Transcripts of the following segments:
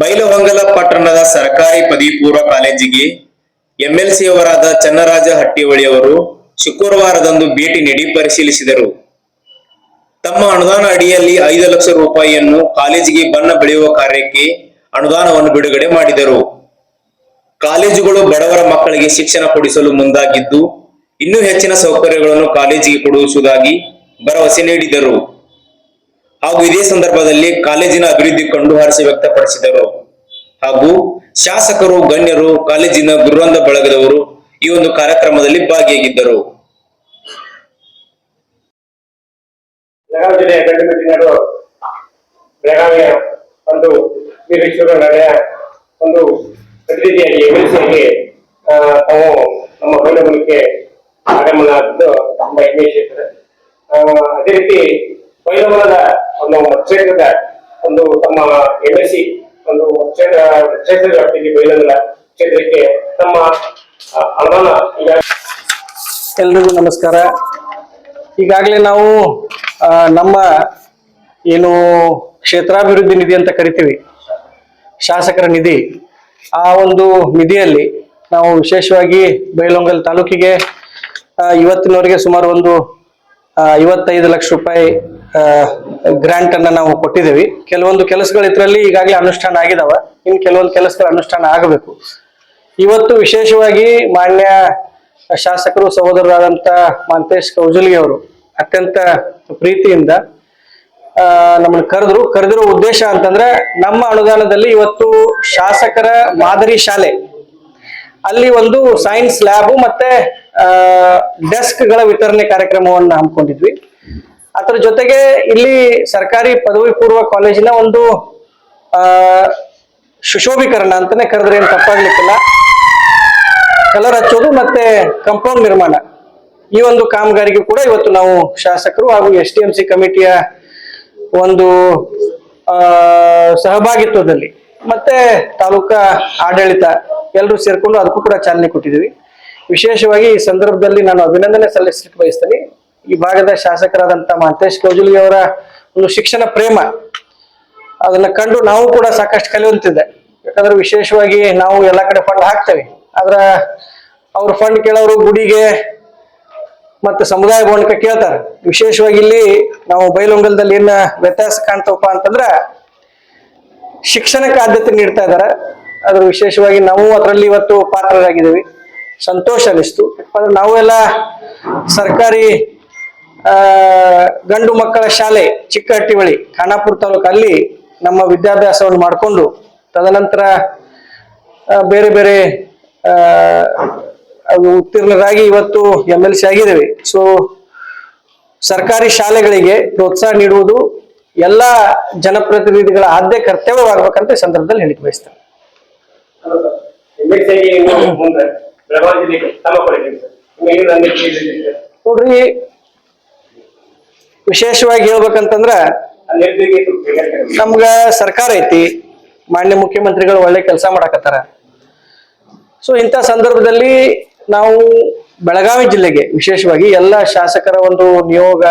ಬೈಲಹೊಂಗಲ ಪಟ್ಟಣದ ಸರ್ಕಾರಿ ಪದವಿ ಪೂರ್ವ ಕಾಲೇಜಿಗೆ ಎಂಎಲ್ಸಿ ಅವರಾದ ಚನ್ನರಾಜ ಹಟ್ಟಿಹೊಳಿಯವರು ಶುಕ್ರವಾರದಂದು ಭೇಟಿ ನೀಡಿ ಪರಿಶೀಲಿಸಿದರು. ತಮ್ಮ ಅನುದಾನ ಅಡಿಯಲ್ಲಿ ಐದು ಲಕ್ಷ ರೂಪಾಯಿಯನ್ನು ಕಾಲೇಜಿಗೆ ಬಣ್ಣ ಬೆಳೆಯುವ ಕಾರ್ಯಕ್ಕೆ ಅನುದಾನವನ್ನು ಬಿಡುಗಡೆ ಮಾಡಿದರು. ಕಾಲೇಜುಗಳು ಬಡವರ ಮಕ್ಕಳಿಗೆ ಶಿಕ್ಷಣ ಕೊಡಿಸಲು ಮುಂದಾಗಿದ್ದು, ಇನ್ನೂ ಹೆಚ್ಚಿನ ಸೌಕರ್ಯಗಳನ್ನು ಕಾಲೇಜಿಗೆ ಕೊಡಿಸುವುದಾಗಿ ಭರವಸೆ ನೀಡಿದರು. ಹಾಗೂ ಇದೇ ಸಂದರ್ಭದಲ್ಲಿ ಕಾಲೇಜಿನ ಅಭಿವೃದ್ಧಿ ಕಂಡು ಹಾರಿಸಿ ವ್ಯಕ್ತಪಡಿಸಿದರು. ಹಾಗೂ ಶಾಸಕರು, ಗಣ್ಯರು, ಕಾಲೇಜಿನ ಗುರುವಂದ ಬಳಗದವರು ಈ ಒಂದು ಕಾರ್ಯಕ್ರಮದಲ್ಲಿ ಭಾಗಿಯಾಗಿದ್ದರು. ಬೆಳಗಾವಿ ಜಿಲ್ಲೆಯ ಗಂಡು ಬೆಳಗಾವಿಯ ಒಂದು ವೀರೇಶ್ವರ ಒಂದು ಪ್ರತಿನಿಧಿಯಾಗಿ ಎಮ್ಎಲ್ಸಿಯಾಗಿ ತಾವು ನಮ್ಮ ಗೌರವಕ್ಕೆ ಆಗಮನ ಆಗಿದ್ದು ತುಂಬಾ ಹೆಮ್ಮೆ ಅದೇ ರೀತಿ ಬೈಲಮೂಲದ ಒಂದು ಕ್ಷೇತ್ರದ ಒಂದು ತಮ್ಮ ಎಮ್ಎಲ್ಸಿ ಒಂದು ಕ್ಷೇತ್ರ ಕ್ಷೇತ್ರ ವ್ಯಾಪ್ತಿಗೆ ಬೈಲಂಗಲ ಕ್ಷೇತ್ರಕ್ಕೆ ತಮ್ಮ ಅನುದಾನ ಎಲ್ರಿಗೂ ನಮಸ್ಕಾರ. ಈಗಾಗಲೇ ನಾವು ನಮ್ಮ ಏನು ಕ್ಷೇತ್ರಾಭಿವೃದ್ಧಿ ನಿಧಿ ಅಂತ ಕರಿತೀವಿ, ಶಾಸಕರ ನಿಧಿ. ಆ ಒಂದು ನಿಧಿಯಲ್ಲಿ ನಾವು ವಿಶೇಷವಾಗಿ ಬೈಲೊಂಗಲ್ ತಾಲೂಕಿಗೆ ಇವತ್ತಿನವರೆಗೆ ಸುಮಾರು ಒಂದು ಐವತ್ತೈದು ಲಕ್ಷ ರೂಪಾಯಿ ಗ್ರಾಂಟ್ ಅನ್ನ ನಾವು ಕೊಟ್ಟಿದ್ದೇವೆ. ಕೆಲವೊಂದು ಕೆಲಸಗಳು ಇದರಲ್ಲಿ ಈಗಾಗಲೇ ಅನುಷ್ಠಾನ ಆಗಿದಾವ. ಇನ್ನು ಕೆಲವೊಂದು ಕೆಲಸಗಳು ಅನುಷ್ಠಾನ ಆಗಬೇಕು. ಇವತ್ತು ವಿಶೇಷವಾಗಿ ಮಾನ್ಯ ಶಾಸಕರು ಸಹೋದರರಾದಂಥ ಮಾಂತೇಶ್ ಕೌಜಲ್ಗಿ ಅವರು ಅತ್ಯಂತ ಪ್ರೀತಿಯಿಂದ ನಮ್ಮನ್ನು ಕರೆದ್ರು. ಕರೆದಿರೋ ಉದ್ದೇಶ ಅಂತಂದ್ರೆ ನಮ್ಮ ಅನುದಾನದಲ್ಲಿ ಇವತ್ತು ಶಾಸಕರ ಮಾದರಿ ಶಾಲೆ. ಅಲ್ಲಿ ಒಂದು ಸೈನ್ಸ್ ಲ್ಯಾಬು ಮತ್ತೆ ಡೆಸ್ಕ್ಗಳ ವಿತರಣೆ ಕಾರ್ಯಕ್ರಮವನ್ನು ಹಮ್ಮಿಕೊಂಡಿದ್ವಿ. ಅದರ ಜೊತೆಗೆ ಇಲ್ಲಿ ಸರ್ಕಾರಿ ಪದವಿ ಪೂರ್ವ ಕಾಲೇಜಿನ ಒಂದು, ಆ ಸುಶೋಭೀಕರಣ ಅಂತಾನೆ ಕರೆದ್ರೆ ಏನು ತಪ್ಪಾಗ್ಲಿಕ್ಕಿಲ್ಲ. ಕಲರ್ ಹಚ್ಚೋದು ಮತ್ತೆ ಕಂಪೌಂಡ್ ನಿರ್ಮಾಣ. ಈ ಒಂದು ಕಾಮಗಾರಿಗೆ ಕೂಡ ಇವತ್ತು ನಾವು ಶಾಸಕರು ಹಾಗೂ ಎಸ್ ಟಿ ಎಂ ಸಿ ಕಮಿಟಿಯ ಒಂದು ಸಹಭಾಗಿತ್ವದಲ್ಲಿ ಮತ್ತೆ ತಾಲೂಕಾ ಆಡಳಿತ ಎಲ್ಲರೂ ಸೇರ್ಕೊಂಡು ಅದಕ್ಕೂ ಕೂಡ ಚಾಲನೆ ಕೊಟ್ಟಿದ್ದೀವಿ. ವಿಶೇಷವಾಗಿ ಈ ಸಂದರ್ಭದಲ್ಲಿ ನಾನು ಅಭಿನಂದನೆ ಸಲ್ಲಿಸಲಿಕ್ಕೆ ಬಯಸ್ತೇನೆ. ಈ ಭಾಗದ ಶಾಸಕರಾದಂತ ಮಹಂತೇಶ್ ಕೌಜುಲಿ ಅವರ ಒಂದು ಶಿಕ್ಷಣ ಪ್ರೇಮ, ಅದನ್ನ ಕಂಡು ನಾವು ಕೂಡ ಸಾಕಷ್ಟು ಕಲಿಯುವಂತಿದ್ದೆ ಯಾಕಂದ್ರೆ ವಿಶೇಷವಾಗಿ ನಾವು ಎಲ್ಲಾ ಕಡೆ ಫಂಡ್ ಹಾಕ್ತೇವೆ. ಆದ್ರ ಅವ್ರ ಫಂಡ್ ಕೇಳೋರು ಗುಡಿಗೆ ಮತ್ತೆ ಸಮುದಾಯ ಭವನಕ್ಕೆ ಕೇಳ್ತಾರೆ. ವಿಶೇಷವಾಗಿ ಇಲ್ಲಿ ನಾವು ಬೈಲೊಂಗಲದಲ್ಲಿ ಏನ ವ್ಯತ್ಯಾಸ ಕಾಣ್ತವಪ್ಪ ಅಂತಂದ್ರ ಶಿಕ್ಷಣಕ್ಕೆ ಆದ್ಯತೆ ನೀಡ್ತಾ ಇದ್ದಾರೆ ಅದ್ರ ವಿಶೇಷವಾಗಿ ನಾವು ಅದರಲ್ಲಿ ಇವತ್ತು ಪಾತ್ರರಾಗಿದ್ದೀವಿ. ಸಂತೋಷ ಅನಿಸ್ತು ಯಾಕಂದ್ರೆ ನಾವು ಎಲ್ಲ ಸರ್ಕಾರಿ ಗಂಡು ಮಕ್ಕಳ ಶಾಲೆ ಚಿಕ್ಕಹಟ್ಟಿವಳಿ ಖಾನಾಪುರ ತಾಲೂಕು ಅಲ್ಲಿ ನಮ್ಮ ವಿದ್ಯಾಭ್ಯಾಸವನ್ನು ಮಾಡಿಕೊಂಡು ತದನಂತರ ಬೇರೆ ಬೇರೆ ಉತ್ತೀರ್ಣರಾಗಿ ಇವತ್ತು ಎಂ ಎಲ್ ಸಿ ಆಗಿದ್ದೇವೆ. ಸೊ ಸರ್ಕಾರಿ ಶಾಲೆಗಳಿಗೆ ಪ್ರೋತ್ಸಾಹ ನೀಡುವುದು ಎಲ್ಲ ಜನಪ್ರತಿನಿಧಿಗಳ ಆದ್ಯ ಕರ್ತವ್ಯವಾಗಬೇಕಂತ ಈ ಸಂದರ್ಭದಲ್ಲಿ ಹೇಳಿಕೆ ಬಯಸ್ತೇನೆ. ಎಮ್ಎಲ್ಸಿ ಮುಂದೆ ಬೆಳಗಾವಿ ಜಿಲ್ಲೆಗೆ ತಮ್ಮ ಕೊಡುಗೆ ಸರ್ ನಿಮಗೆ ನನ್ನ ತಿಳಿದಿದೆ ನೋಡ್ರಿ ವಿಶೇಷವಾಗಿ ಹೇಳ್ಬೇಕಂತಂದ್ರ ನಮ್ಗ ಸರ್ಕಾರ ಐತಿ, ಮಾನ್ಯ ಮುಖ್ಯಮಂತ್ರಿಗಳು ಒಳ್ಳೆ ಕೆಲಸ ಮಾಡಕತ್ತಾರ. ಸೊ ಇಂಥ ಸಂದರ್ಭದಲ್ಲಿ ನಾವು ಬೆಳಗಾವಿ ಜಿಲ್ಲೆಗೆ ವಿಶೇಷವಾಗಿ ಎಲ್ಲ ಶಾಸಕರ ಒಂದು ನಿಯೋಗ,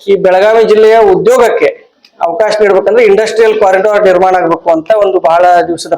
ಈ ಬೆಳಗಾವಿ ಜಿಲ್ಲೆಯ ಉದ್ಯೋಗಕ್ಕೆ ಅವಕಾಶ ನೀಡ್ಬೇಕಂದ್ರೆ ಇಂಡಸ್ಟ್ರಿಯಲ್ ಕಾರಿಡಾರ್ ನಿರ್ಮಾಣ ಆಗಬೇಕು ಅಂತ ಒಂದು ಬಹಳ ದಿವಸದ